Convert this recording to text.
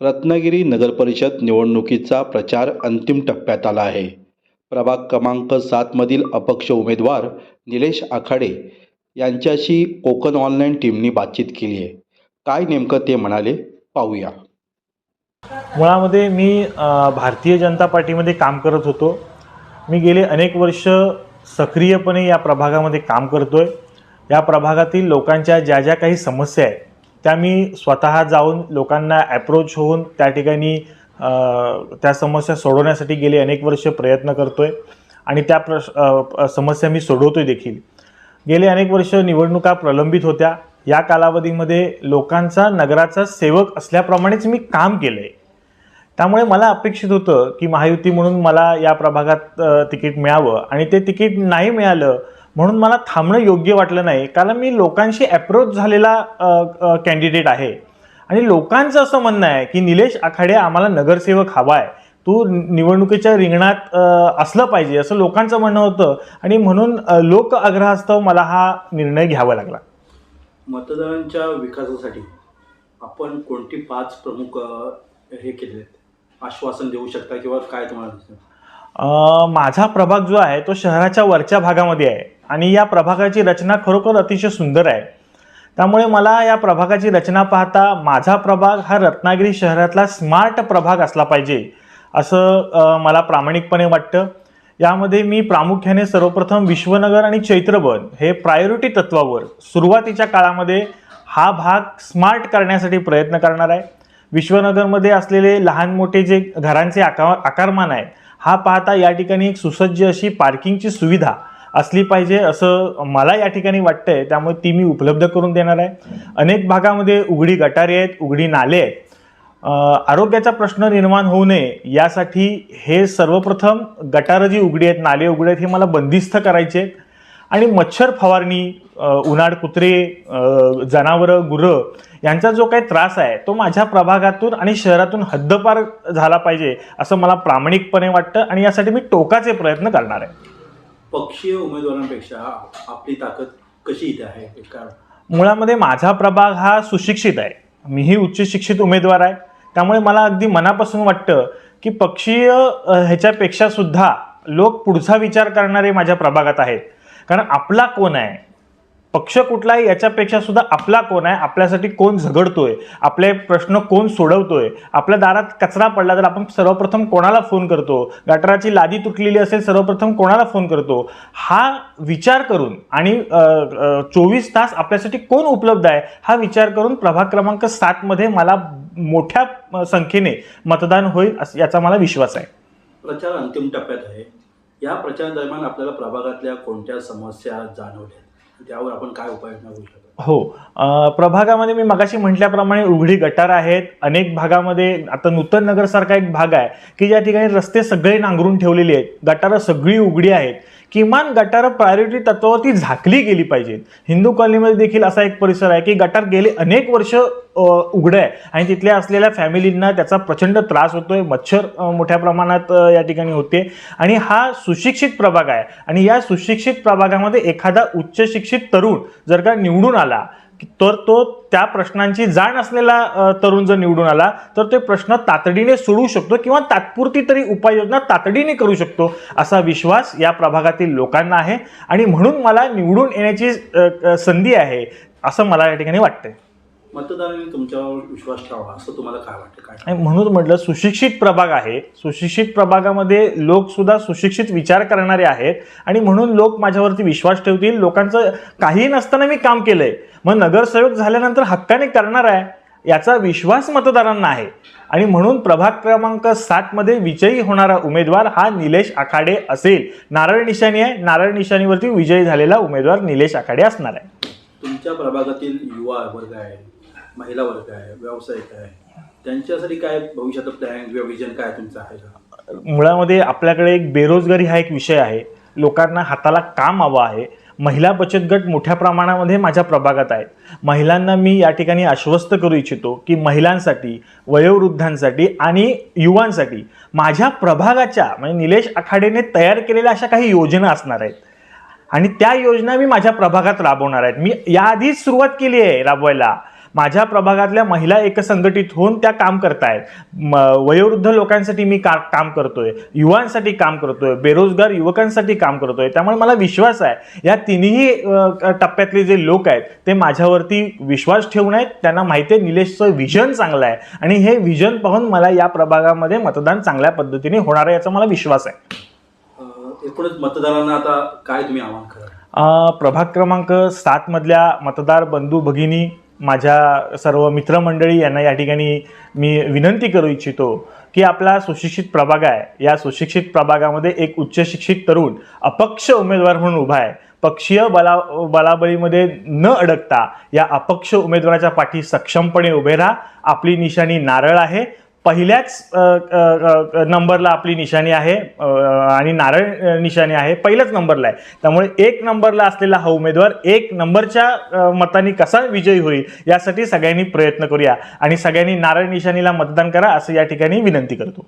रत्नागिरी नगरपरिषद निवडणुकीचा प्रचार अंतिम टप्प्यात आला आहे. प्रभाग क्रमांक सातमधील अपक्ष उमेदवार निलेश आखाडे यांच्याशी कोकण ऑनलाईन टीमनी बातचीत केली आहे. काय नेमकं ते म्हणाले पाहूया. मुळामध्ये मी भारतीय जनता पार्टीमध्ये काम करत होतो. मी गेले अनेक वर्ष सक्रियपणे या प्रभागामध्ये काम करतोय. या प्रभागातील लोकांच्या ज्या ज्या काही समस्या आहेत त्या मी स्वतः जाऊन लोकांना ॲप्रोच होऊन त्या ठिकाणी त्या समस्या सोडवण्यासाठी गेले अनेक वर्ष प्रयत्न करतो आहे आणि त्या प्रश समस्या मी सोडवतोय देखील. गेले अनेक वर्ष निवडणुका प्रलंबित होत्या. या कालावधीमध्ये लोकांचा नगराचा सेवक असल्याप्रमाणेच मी काम केलं आहे त्यामुळे मला अपेक्षित होतं की महायुती म्हणून मला या प्रभागात तिकीट मिळावं. आणि ते तिकीट नाही मिळालं म्हणून मला थांबणं योग्य वाटलं नाही. कारण मी लोकांशी अप्रोच झालेला कॅन्डिडेट आहे. आणि लोकांचं असं म्हणणं आहे की निलेश आखाडे आम्हाला नगरसेवक हवा आहे तू निवडणुकीच्या रिंगणात असलं पाहिजे. असं लोकांचं म्हणणं होतं. आणि म्हणून लोक आग्रहास्तव मला हा निर्णय घ्यावा लागला. मतदारांच्या विकासासाठी आपण कोणती पाच प्रमुख हे केले आश्वासन देऊ शकता किंवा काय तुम्हाला माझा प्रभाग जो आहे तो शहराच्या वरच्या भागामध्ये आहे. आणि या प्रभागाची रचना खरोखर अतिशय सुंदर आहे. त्यामुळे मला या प्रभागाची रचना पाहता माझा प्रभाग हा रत्नागिरी शहरातला स्मार्ट प्रभाग असला पाहिजे असं मला प्रामाणिकपणे वाटतं. यामध्ये मी प्रामुख्याने सर्वप्रथम विश्वनगर आणि चैत्रबन हे प्रायोरिटी तत्वावर सुरुवातीच्या काळामध्ये हा भाग स्मार्ट करण्यासाठी प्रयत्न करणार आहे. विश्वनगरमध्ये असलेले लहान मोठे जे घरांचे आकार आकारमान आहे हा पाहता या ठिकाणी एक सुसज्ज अशी पार्किंगची सुविधा असली पाहिजे असं मला या ठिकाणी वाटतंय. त्यामुळे ती मी उपलब्ध करून देणार आहे. अनेक भागामध्ये उघडी गटारे आहेत उघडी नाले आहेत. आरोग्याचा प्रश्न निर्माण होऊ नये यासाठी हे सर्वप्रथम गटारं जी उघडी आहेत नाले उघडे आहेत हे मला बंदिस्त करायचे आहेत. आणि मच्छर फवारणी उन्हाळ कुत्रे जनावरं गुरं यांचा जो काही त्रास आहे तो माझ्या प्रभागातून आणि शहरातून हद्दपार झाला पाहिजे असं मला प्रामाणिकपणे वाटतं आणि यासाठी मी टोकाचे प्रयत्न करणार आहे. पक्षीय उमेदवारांपेक्षा आपली ताकद कशी इथे आहे? मुळामध्ये माझा प्रभाग हा सुशिक्षित आहे. मीही उच्च शिक्षित उमेदवार आहे. त्यामुळे मला अगदी मनापासून वाटतं की पक्षीय ह्याच्यापेक्षा सुद्धा लोक पुढचा विचार करणारे माझ्या प्रभागात आहेत. कारण आपला कोण आहे? पक्ष कुठला आहे याच्यापेक्षा सुद्धा आपला कोण आहे आपल्यासाठी कोण झगडतोय आपले प्रश्न कोण सोडवतोय आपल्या दारात कचरा पडला तर आपण सर्वप्रथम कोणाला फोन करतो? गटाराची लादी तुटलेली असेल सर्वप्रथम कोणाला फोन करतो? हा विचार करून आणि चोवीस तास आपल्यासाठी कोण उपलब्ध आहे हा विचार करून प्रभाग क्रमांक सातमध्ये मला मोठ्या संख्येने मतदान होईल याचा मला विश्वास आहे. प्रचार अंतिम टप्प्यात आहे. या प्रचारादरम्यान आपल्याला प्रभागातल्या कोणत्या समस्या जाणवल्या त्यावर आपण काय उपाययोजना करू शकतो? हो. प्रभागामध्ये मी मगाशी म्हटल्याप्रमाणे उघडी गटार आहेत. अनेक भागामध्ये आता नूतन नगरसारखा एक भाग आहे की ज्या ठिकाणी रस्ते सगळे नांगरून ठेवलेले आहेत. गटारं सगळी उघडी आहेत. किमान गटारं प्रायोरिटी तत्वावरती झाकली गेली पाहिजेत. हिंदू कॉलनीमध्ये देखील असा एक परिसर आहे की गटार गेले अनेक वर्ष उघडं आहे. आणि तिथल्या असलेल्या फॅमिलींना त्याचा प्रचंड त्रास होतोय मच्छर मोठ्या प्रमाणात या ठिकाणी होते. आणि हा सुशिक्षित प्रभाग आहे. आणि या सुशिक्षित प्रभागामध्ये एखादा उच्च शिक्षित तरुण जर का निवडून आला तर तो त्या प्रश्नांची जाण असलेला तरुण जर निवडून आला तर ते प्रश्न तातडीने सोडवू शकतो किंवा तात्पुरती तरी उपाययोजना तातडीने करू शकतो असा विश्वास या प्रभागातील लोकांना आहे. आणि म्हणून मला निवडून येण्याची संधी आहे असं मला या ठिकाणी वाटतंय. मतदारांनी तुमच्यावर विश्वास ठेवावा असं तुम्हाला काय वाटतं? काय म्हणून म्हटलं सुशिक्षित प्रभाग आहे. सुशिक्षित प्रभागामध्ये लोक सुद्धा सुशिक्षित विचार करणारे आहेत. आणि म्हणून लोक माझ्यावरती विश्वास ठेवतील. लोकांचं काही नसताना मी काम केलंय. मग नगरसेवक झाल्यानंतर हक्काने करणार आहे याचा विश्वास मतदारांना आहे. आणि म्हणून प्रभाग क्रमांक सातमध्ये विजयी होणारा उमेदवार हा निलेश आखाडे असेल. नारळ निशाणी आहे. नारळ निशाणीवरती विजयी झालेला उमेदवार निलेश आखाडे असणार आहे. तुमच्या प्रभागातील युवा वर्ग आहे महिला वर्ग आहे व्यावसायिक आहे त्यांच्यासाठी काय भविष्याचं प्लॅन किंवा विजन काय तुमचं आहे? का मुळामध्ये आपल्याकडे एक बेरोजगारी हा एक विषय आहे. लोकांना हाताला काम हवं आहे. महिला बचत गट मोठ्या प्रमाणामध्ये माझ्या प्रभागात आहेत. महिलांना मी या ठिकाणी आश्वस्त करू इच्छितो की महिलांसाठी वयोवृद्धांसाठी आणि युवांसाठी माझ्या प्रभागाच्या म्हणजे निलेश आखाडेने तयार केलेल्या अशा काही योजना असणार आहेत. आणि त्या योजना मी माझ्या प्रभागात राबवणार आहेत. मी याआधीच सुरुवात केली आहे राबवायला. माझ्या प्रभागातल्या महिला एकसंघटित होऊन त्या काम करतायत. वयोवृद्ध लोकांसाठी मी का काम करतोय. युवांसाठी काम करतोय. बेरोजगार युवकांसाठी काम करतोय. त्यामुळे मला विश्वास आहे. या तिन्ही टप्प्यातले जे लोक आहेत ते माझ्यावरती विश्वास ठेवून आहेत. त्यांना माहिती आहे निलेशचं विजन चांगलं आहे. आणि हे विजन पाहून मला या प्रभागामध्ये मतदान चांगल्या पद्धतीने होणार आहे याचा मला विश्वास आहे. एकूणच मतदारांना आता काय तुम्ही आवाहन करा प्रभाग क्रमांक सातमधल्या मतदार बंधू भगिनी माझ्या सर्व मित्रमंडळी यांना या ठिकाणी मी विनंती करू इच्छितो की आपला सुशिक्षित प्रभाग आहे. या सुशिक्षित प्रभागामध्ये एक उच्च शिक्षित तरुण अपक्ष उमेदवार म्हणून उभा आहे. पक्षीय बला बलाबळीमध्ये न अडकता या अपक्ष उमेदवाराच्या पाठी सक्षमपणे उभे राहा. आपली निशाणी नारळ आहे. पहिल्याच नंबरला आपली निशाणी आहे आणि नारळ निशाणी आहे पहिल्याच नंबरला आहे. त्यामुळे एक नंबरला असलेला हा उमेदवार एक नंबरच्या मतांनी कसा विजयी होईल यासाठी सगळ्यांनी प्रयत्न करूया. आणि सगळ्यांनी नारळ निशाणीला मतदान करा असं या ठिकाणी विनंती करतो.